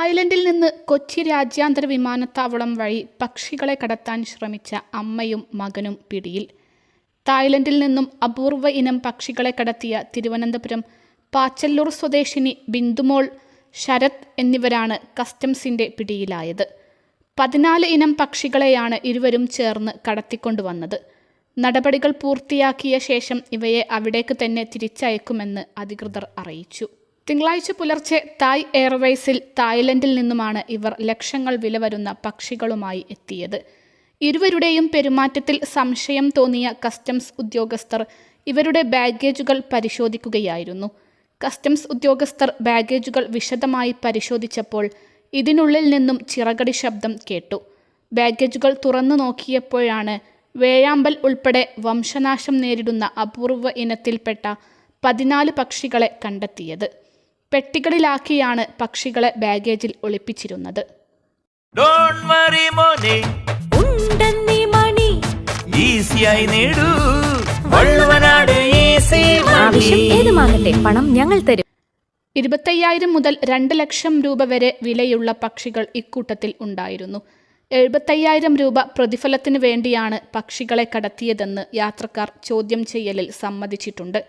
തായ്ലൻഡിൽ നിന്ന് കൊച്ചി രാജ്യാന്തര വിമാനത്താവളം വഴി പക്ഷികളെ കടത്താൻ ശ്രമിച്ച അമ്മയും മകനും പിടിയിൽ. തായ്ലൻഡിൽ നിന്നും അപൂർവ ഇനം പക്ഷികളെ കടത്തിയ തിരുവനന്തപുരം പാച്ചല്ലൂർ സ്വദേശിനി ബിന്ദുമോൾ ശരത് എന്നിവരാണ് കസ്റ്റംസിന്റെ പിടിയിലായത്. പതിനാല് ഇനം പക്ഷികളെയാണ് ഇരുവരും ചേർന്ന് കടത്തിക്കൊണ്ടുവന്നത്. നടപടികൾ പൂർത്തിയാക്കിയ ശേഷം ഇവയെ അവിടേക്ക് തന്നെ തിരിച്ചയക്കുമെന്ന് അധികൃതർ അറിയിച്ചു. തിങ്കളാഴ്ച പുലർച്ചെ തായ് എയർവേസിൽ തായ്ലൻഡിൽ നിന്നുമാണ് ഇവർ ലക്ഷങ്ങൾ വില വരുന്ന പക്ഷികളുമായി എത്തിയത്. ഇരുവരുടെയും പെരുമാറ്റത്തിൽ സംശയം തോന്നിയ കസ്റ്റംസ് ഉദ്യോഗസ്ഥർ ഇവരുടെ ബാഗേജുകൾ പരിശോധിക്കുകയായിരുന്നു. കസ്റ്റംസ് ഉദ്യോഗസ്ഥർ ബാഗേജുകൾ വിശദമായി പരിശോധിച്ചപ്പോൾ ഇതിനുള്ളിൽ നിന്നും ചിറകടി ശബ്ദം കേട്ടു. ബാഗേജുകൾ തുറന്നു നോക്കിയപ്പോഴാണ് വേഴാമ്പൽ ഉൾപ്പെടെ വംശനാശം നേരിടുന്ന അപൂർവ ഇനത്തിൽപ്പെട്ട പതിനാല് പക്ഷികളെ കണ്ടെത്തിയത്. പെട്ടികളിലാക്കിയാണ് പക്ഷികളെ ബാഗേജിൽ ഒളിപ്പിച്ചിരുന്നത്. ഡോണ്ട് വറി മോനെ. ഉണ്ടെന്നീ മണി. ഈസിയായി നേടൂ. വള്ളുവനാട് ഈസി ആവശ്യം ഏതുമാകട്ടെ പണം ഞങ്ങൾ തരും. ഇരുപത്തയ്യായിരം മുതൽ രണ്ട് ലക്ഷം രൂപ വരെ വിലയുള്ള പക്ഷികൾ ഇക്കൂട്ടത്തിൽ ഉണ്ടായിരുന്നു. എഴുപത്തയ്യായിരം രൂപ പ്രതിഫലത്തിന് വേണ്ടിയാണ് പക്ഷികളെ കടത്തിയതെന്ന് യാത്രക്കാർ ചോദ്യം ചെയ്യലിൽ സമ്മതിച്ചിട്ടുണ്ട്.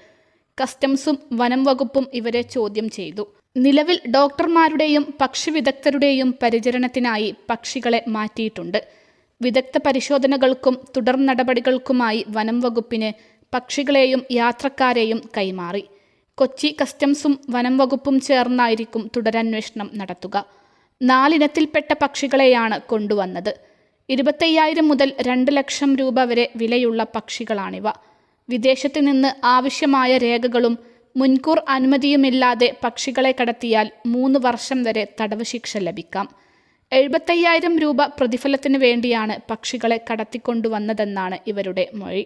കസ്റ്റംസും വനം വകുപ്പും ഇവരെ ചോദ്യം ചെയ്തു. നിലവിൽ ഡോക്ടർമാരുടെയും പക്ഷി വിദഗ്ധരുടെയും പരിചരണത്തിനായി പക്ഷികളെ മാറ്റിയിട്ടുണ്ട്. വിദഗ്ധ പരിശോധനകൾക്കും തുടർ നടപടികൾക്കുമായി വനം വകുപ്പിന് പക്ഷികളെയും യാത്രക്കാരെയും കൈമാറി. കൊച്ചി കസ്റ്റംസും വനം വകുപ്പും ചേർന്നായിരിക്കും തുടരന്വേഷണം നടത്തുക. നാലിനത്തിൽപ്പെട്ട പക്ഷികളെയാണ് കൊണ്ടുവന്നത്. ഇരുപത്തയ്യായിരം മുതൽ രണ്ട് ലക്ഷം രൂപ വരെ വിലയുള്ള പക്ഷികളാണിവ. വിദേശത്ത് നിന്ന് ആവശ്യമായ രേഖകളും മുൻകൂർ അനുമതിയുമില്ലാതെ പക്ഷികളെ കടത്തിയാൽ മൂന്ന് വർഷം വരെ തടവ് ശിക്ഷ ലഭിക്കാം. എഴുപത്തയ്യായിരം രൂപ പ്രതിഫലത്തിന് വേണ്ടിയാണ് പക്ഷികളെ കടത്തിക്കൊണ്ടുവന്നതെന്നാണ് ഇവരുടെ മൊഴി.